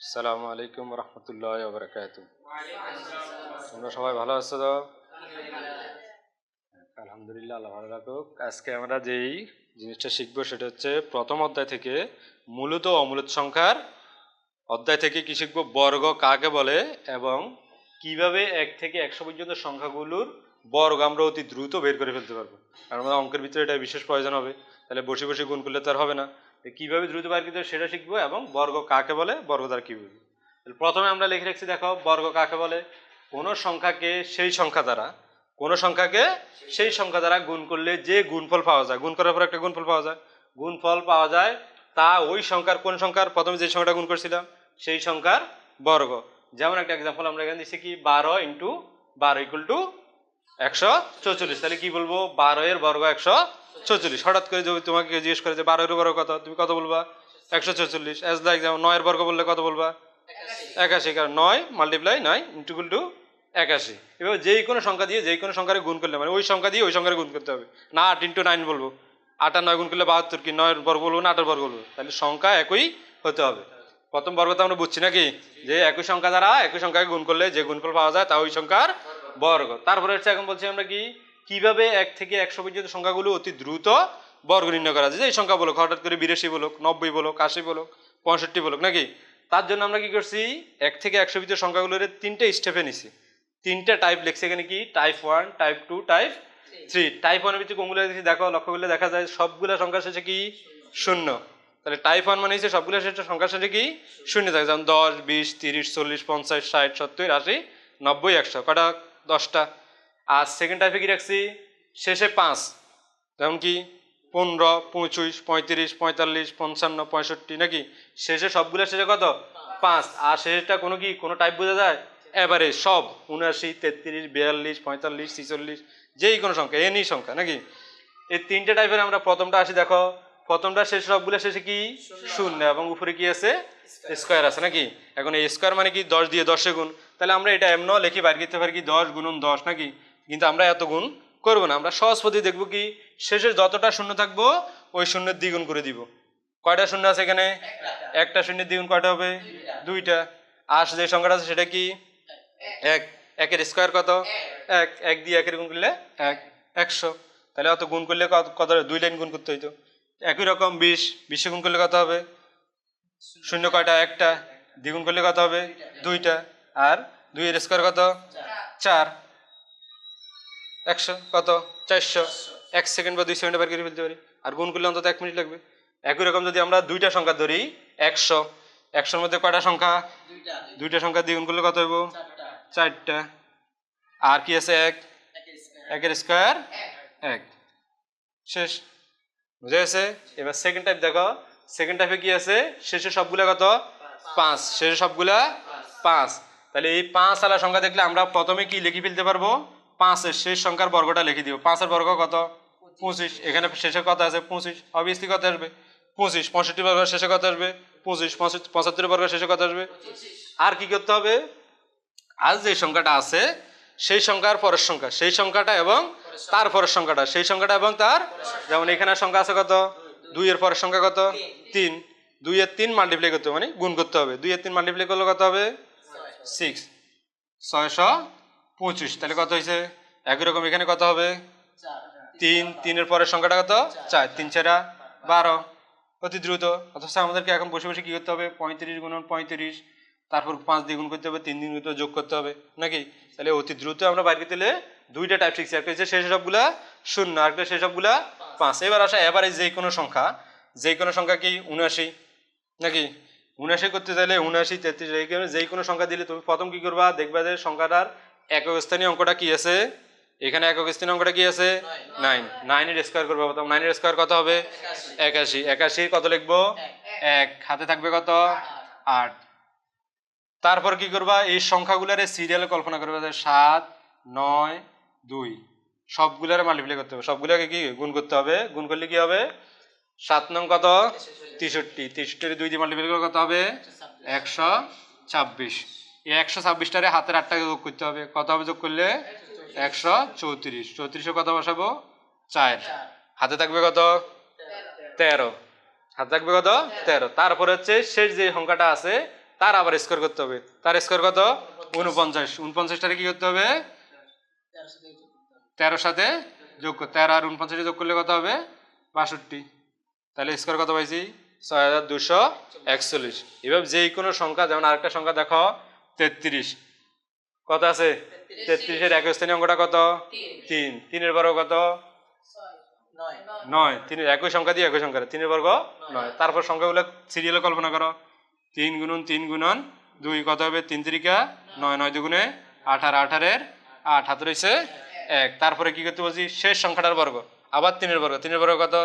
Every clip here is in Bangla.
আসসালামু আলাইকুম রহমতুল্লাহ বরকাত তোমরা সবাই ভালো আছো তো? আলহামদুলিল্লাহ। আল্লাহ ভালো রাখুক। আজকে আমরা যেই জিনিসটা শিখব সেটা হচ্ছে প্রথম অধ্যায় থেকে মূলত অমূলত সংখ্যার অধ্যায় থেকে কি শিখব? বর্গ কাকে বলে এবং কীভাবে এক থেকে একশো পর্যন্ত সংখ্যাগুলোর বর্গ আমরা অতি দ্রুত বের করে ফেলতে পারব। কারণ আমাদের অঙ্কের ভিতরে এটা বিশেষ প্রয়োজন হবে। তাহলে বসে বসে গুণ করলে তো আর হবে না। কীভাবে দ্রুত বের করতে সেটা শিখব এবং বর্গ কাকে বলে, বর্গ দ্বারা কী বুঝব। প্রথমে আমরা লিখে রাখছি, দেখো, বর্গ কাকে বলে? কোনো সংখ্যাকে সেই সংখ্যা দ্বারা, কোনো সংখ্যাকে সেই সংখ্যা দ্বারা গুণ করলে যে গুণফল পাওয়া যায়, গুণ করার পর একটা গুণফল পাওয়া যায়। গুণফল পাওয়া যায় তা ওই সংখ্যার, কোন সংখ্যার? প্রথমে যে সংখ্যাটা গুণ করছিলাম, সেই সংখ্যার বর্গ। যেমন একটা এক্সাম্পল আমরা এখানে দিচ্ছি কি, বারো ইন্টু বারো ইকুয়াল টু একশো চৌচল্লিশ। তাহলে কি বলব? বারো এর বর্গ একশো চৌচল্লিশ হঠাৎ করে যদি তোমাকে জিজ্ঞেস করে যে বারো এর বর্গ কত, তুমি কত বলবা? একশো চৌচল্লিশ অ্যাজ লাইক যেমন নয়ের বর্গ বললে কত বলবা? একাশি। কারণ নয় মাল্টিপ্লাই নয় ইন্টুকুল টু একাশি। এবার যেই কোনো সংখ্যা দিয়ে যেই কোনো সংখ্যারে গুণ করলে মানে ওই সংখ্যা দিয়ে ওই সংখ্যারে গুণ করতে হবে। না আট ইন্টু নাইন বলব। আট আর নয় গুণ করলে বাহাত্তর কি? নয়ের বর্গ বলব না, আটের বর্গ বলব? তাহলে সংখ্যা একই হতে হবে। প্রথম বর্গ তো আমরা বুঝছি নাকি? যে একই সংখ্যা দ্বারা একই সংখ্যাকে গুণ করলে যে গুণফল পাওয়া যায় তা ওই সংখ্যার বর্গ। তারপরে হচ্ছে এখন বলছি আমরা কি? কীভাবে এক থেকে একশো পর্যন্ত সংখ্যাগুলো অতি দ্রুত বর্গ নির্ণয় করা যায়? এই সংখ্যা বলো হঠাৎ করে বিরাশি বলুক, নব্বই বলুক, আশি বলুক, পঁয়ষট্টি বলুক, নাকি? তার জন্য আমরা কি করছি? এক থেকে একশো ভিতর সংখ্যাগুলোর তিনটে স্টেপে নিছি। তিনটা টাইপ লিখছে, এখানে কি? Type one type two type three type ওয়ানের ভিতরে কোনগুলো দেখছি? দেখো, লক্ষ্য করলে দেখা যায় সবগুলো সংখ্যা শেষে কি? শূন্য। তাহলে টাইপ ওয়ান মানে হচ্ছে সবগুলো শেষে সংখ্যা শেষে কি? শূন্য থাকে। যেমন দশ, বিশ, তিরিশ, চল্লিশ, পঞ্চাশ, ষাট, সত্তর, আশি, নব্বই, একশো। কটা? দশটা। আর সেকেন্ড টাইপে কি রাখছি? শেষে পাঁচ। যেমন কি, পনেরো, পঁচিশ, পঁয়ত্রিশ, পঁয়তাল্লিশ, পঞ্চান্ন, পঁয়ষট্টি, নাকি? শেষে সবগুলো শেষে কত? পাঁচ। আর শেষেরটা কোনো কি, কোনো টাইপ বোঝা যায়? এবারে সব। উনআশি, তেত্রিশ, বিয়াল্লিশ, পঁয়তাল্লিশ, ছিচল্লিশ যেই কোনো সংখ্যা এনি সংখ্যা, নাকি? এই তিনটে টাইপের আমরা প্রথমটা আসি, দেখো। প্রথমটা শেষ, সবগুলো শেষে কি? শূন্য। এবং উপরে কি আছে? স্কোয়ার আছে, নাকি? এখন এই স্কোয়ার মানে কি? দশ দিয়ে দশে গুণ। তাহলে আমরা এটা এমন লিখি বাইর করতে পারি কি? দশ গুণন দশ, নাকি? কিন্তু আমরা এত গুণ করব না। আমরা সহজ পদ্ধতি দেখব কি, শেষে যতটা শূন্য থাকব, ওই শূন্যের দ্বিগুণ করে দিব। কয়টা শূন্য আছে এখানে? একটা শূন্যের দ্বিগুণ কয়টা হবে? দুইটা। আর যে সংখ্যাটা আছে সেটা কি? এক। একের স্কোয়ার কত? এক। এক দিয়ে একের গুণ করলে এক। একশো। তাহলে অত গুণ করলে কত দুই লাইন গুণ করতে হইতো। একই রকম বিশ। বিশে গুণ করলে কত হবে? শূন্য কয়টা? একটা। দ্বিগুণ করলে কত হবে? দুইটা। আর দুইয়ের স্কোয়ার কত? চার। একশো? কত? চারশো? এক সেকেন্ড বা দুই সেকেন্ডে বের করে ফেলতে পারি। আর গুণ করলে অন্তত এক মিনিট লাগবে। একই রকম যদি আমরা দুইটা সংখ্যা ধরি একশো। একশোর মধ্যে কয়টা সংখ্যা? দুইটা। সংখ্যা দ্বিগুণ করলে কত হইব? চারটা। আর কি আছে? এক। একের স্কোয়ার এক। শেষ। বুঝে গেছে? এবার সেকেন্ড টাইপ দেখো। সেকেন্ড টাইপে কি আছে? শেষে সবগুলা কত? পাঁচ। শেষে সবগুলা পাঁচ। তাহলে এই পাঁচ আলা সংখ্যা দেখলে আমরা প্রথমে কি লিখে ফেলতে পারব? পাঁচের শেষ সংখ্যার বর্গটা লিখে দিব। পাঁচের বর্গ কত? পঁচিশ। এখানে শেষে কত আছে? পঁচিশ। অবভিয়াসলি কত আসবে? পঁচিশ। পঁয়ষট্টি বর্গ শেষে কত আসবে? পঁচিশ। পঁচাত্তর বর্গ শেষে কত আসবে? আর কি করতে হবে? আজ যে সংখ্যাটা আছে, সেই সংখ্যার পরের সংখ্যা। সেই সংখ্যাটা এবং তার পরের সংখ্যাটা। সেই সংখ্যাটা এবং তার যেমন এখানে সংখ্যা আছে কত? দুই এর পরের সংখ্যা কত? তিন। দুই এর তিন মাল্টিপ্লাই করতে মানে গুণ করতে হবে। দুই এর তিন মাল্টিপ্লাই করলে কত হবে? সিক্স ছয়শো পঁচিশ তাহলে কত হয়েছে? একই রকম এখানে কত হবে? তিন, তিনের পরের সংখ্যাটা কত? চার, তিন চারা বারো। অতি দ্রুত। অথচ আমাদেরকে এখন বসে বসে কী করতে হবে? পঁয়ত্রিশ গুণন পঁয়ত্রিশ, তারপর পাঁচ দ্বিগুণ করতে হবে, তিন দিন যোগ করতে হবে। নাকি? তাহলে অতি দ্রুত আমরা বাইরে হলে দুইটা টাইপ শিখছি একটা হচ্ছে সেই সবগুলা শূন্য, আরেকটা সেই সবগুলা পাঁচ। এবার আসা, এবারে যে কোনো সংখ্যা, যে কোনো সংখ্যা কি? উনআশি। নাকি? উনআশি করতে চাইলে উনআশি, তেত্রিশ কারণে কোনো সংখ্যা দিলে তুমি প্রথম কি করবা? দেখবা যে সংখ্যাটার একক স্থানীয় অঙ্কটা কি আছে? এখানে একক স্থানীয় অঙ্কটা কি আছে? নাইন নাইনের স্কোয়ার করব প্রথম। নাইনের স্কোয়ার কত হবে? একাশি। একাশি কত লিখব? এক। হাতে থাকবে কত? আট। তারপর কি করবা? এই সংখ্যাগুলারে সিরিয়ালে কল্পনা করবে যে সাত নয় দুই। সবগুলারে মাল্টিপ্লাই করতে হবে। সবগুলাকে কি? গুণ করতে হবে। গুণ করলে কি হবে? সাত নং কত? তেষট্টি। তেষট্টির দুই দিয়ে মাল্টিপ্লাই করলে কত হবে? একশো ছাব্বিশ। একশো ছাব্বিশটারে হাতের আটটাকে যোগ করতে হবে। কত হবে যোগ করলে? একশো চৌত্রিশ। চৌত্রিশে কত বসাবো? চার। হাতে থাকবে কত? তেরো। হাতে থাকবে কত? তেরো। তারপরে হচ্ছে শেষ যে সংখ্যাটা আছে, তার আবার স্কোর করতে হবে। তার স্কোর কত? উনপঞ্চাশ উনপঞ্চাশটারে কি করতে হবে? তেরো সাথে যোগ তেরো আর উনপঞ্চাশে যোগ করলে কত হবে? বাষট্টি। তাহলে স্কোয়ার কত পাইছি? ছয় হাজার দুশো একচল্লিশ। এবার যে কোনো সংখ্যা, যেমন আরেকটা সংখ্যা দেখো তেত্রিশ। কত আছে? তেত্রিশের এক স্থানীয় অঙ্কটা কত? তিন। তিনের বর্গ কত? নয়। তিনের একই সংখ্যা দিয়ে একই সংখ্যা। তিনের বর্গ নয়। তারপর সংখ্যাগুলো সিরিয়ালে কল্পনা করো। তিন গুণন তিন গুণন দুই। কত হবে? তিন তিরিকা নয়। নয় দুগুণে আঠারো আঠারের আট। হাত রয়েছে এক। তারপরে কি করতে বলছি? শেষ সংখ্যাটার বর্গ। আবার তিনের বর্গ। তিনের বর্গ কত?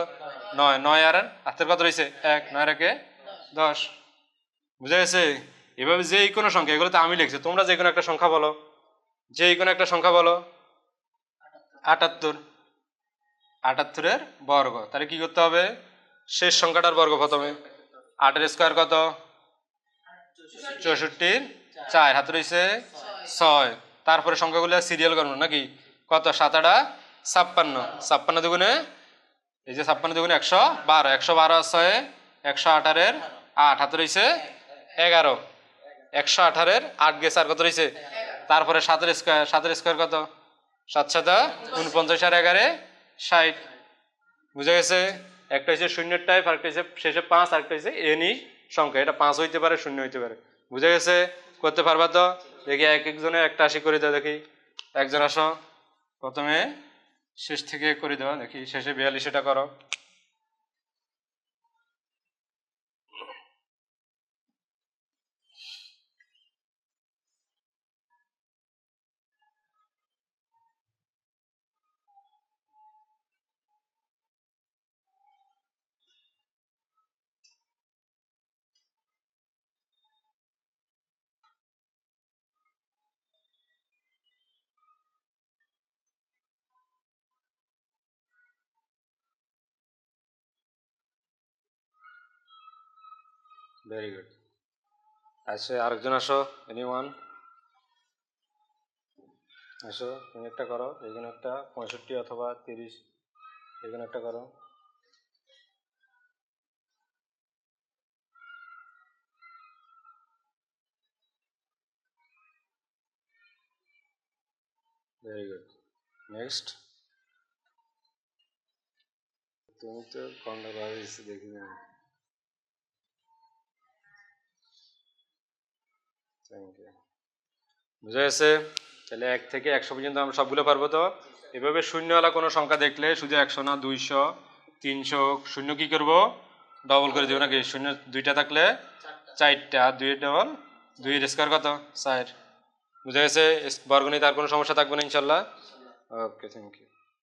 নয়। নয়। আর হাতের কত রয়েছে এক। নয় একে দশ। বুঝা গেছে? এভাবে যেই কোনো সংখ্যা এগুলো তো আমি লিখছি, তোমরা যে কোনো একটা সংখ্যা বলো। যেই কোনো একটা সংখ্যা বলো। আটাত্তর। আটাত্তরের বর্গ, তাহলে কি করতে হবে? শেষ সংখ্যাটার বর্গ প্রথমে। আটের স্কোয়ার কত? চৌষট্টির চার, হাত রয়েছে ছয়। তারপরে সংখ্যাগুলো সিরিয়াল করব নাকি? কত? সাত আটা, ছাপ্পান্ন। ছাপ্পান্ন দুগুণে, এই যে ছাপ্পান্ন দুগুণে একশো বারো একশো বারো ছয়, একশো আঠারের আট, হাত রয়েছে এগারো। একশো আঠারের আট গেছে আর কত রয়েছে? তারপরে সাতের স্কোয়ার সাতের স্কোয়ার কত? সাত, সাতা উনপঞ্চাশ আর এগারে ষাট। বুঝে গেছে? একটা হচ্ছে শূন্যের টাইপ আরেকটা হচ্ছে শেষে পাঁচ, আরেকটা হচ্ছে এনি সংখ্যা। এটা পাঁচ হইতে পারে, শূন্য হইতে পারে। বুঝে গেছে? করতে পারবা তো? দেখি এক একজনে একটা আশি করে দাও দেখি। একজন আসো। প্রথমে শেষ থেকে করে দেওয়া দেখি শেষে বিয়াল্লিশটা করো। ভেরি গুড আসে আরেকজন আসো এনি ওয়ান আসো, তুমি একটা করো, এখানে একটা পঁয়ষট্টি অথবা তিরিশ, এখানে একটা করো। ভেরি গুড নেক্সট তুমি তো কোনটা ভাবিস দেখি না। থ্যাংক ইউ বুঝা গেছে? তাহলে এক থেকে একশো পর্যন্ত আমরা সবগুলো পারব তো? এভাবে শূন্যওয়ালা কোনো সংখ্যা দেখলে শুধু একশো না, দুইশো, তিনশো, শূন্য কি করব? ডবল করে দেবো নাকি? শূন্য দুইটা থাকলে চারটা, দুই ডবল দুই স্কোয়ার কত? চার। বুঝা গেছে? বর্গণিত আর কোনো সমস্যা থাকবে না, ইনশাল্লাহ। Okay thank you